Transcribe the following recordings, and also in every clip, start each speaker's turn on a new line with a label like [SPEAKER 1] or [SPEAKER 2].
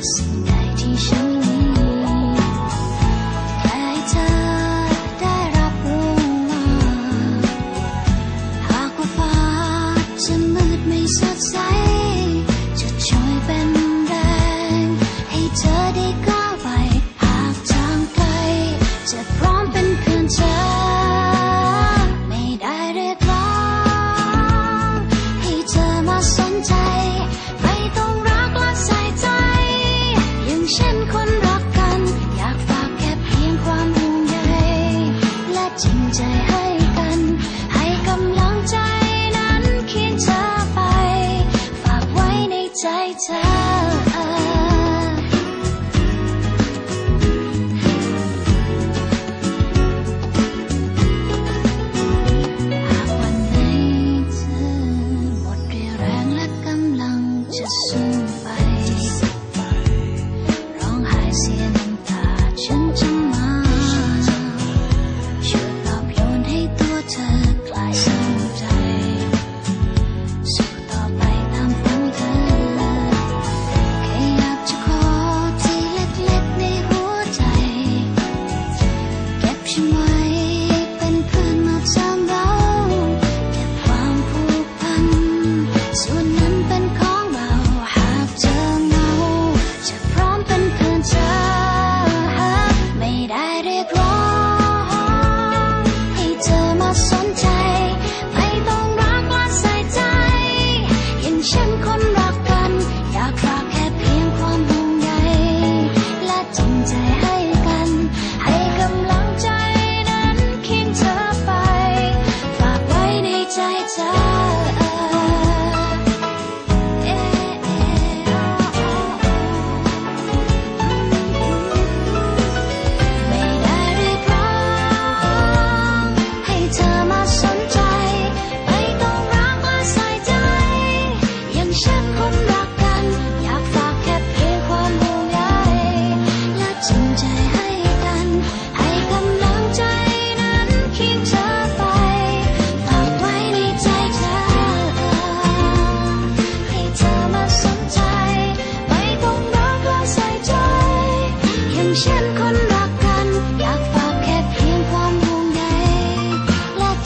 [SPEAKER 1] paz. จริงใจให้กัน ให้กำลังใจนั้นคียเธอไป ฝากไว้ในใจเธอ หากวันไหนเธอหมดเรี่ยวแรงและกำลังจะสู time.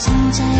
[SPEAKER 1] 存在。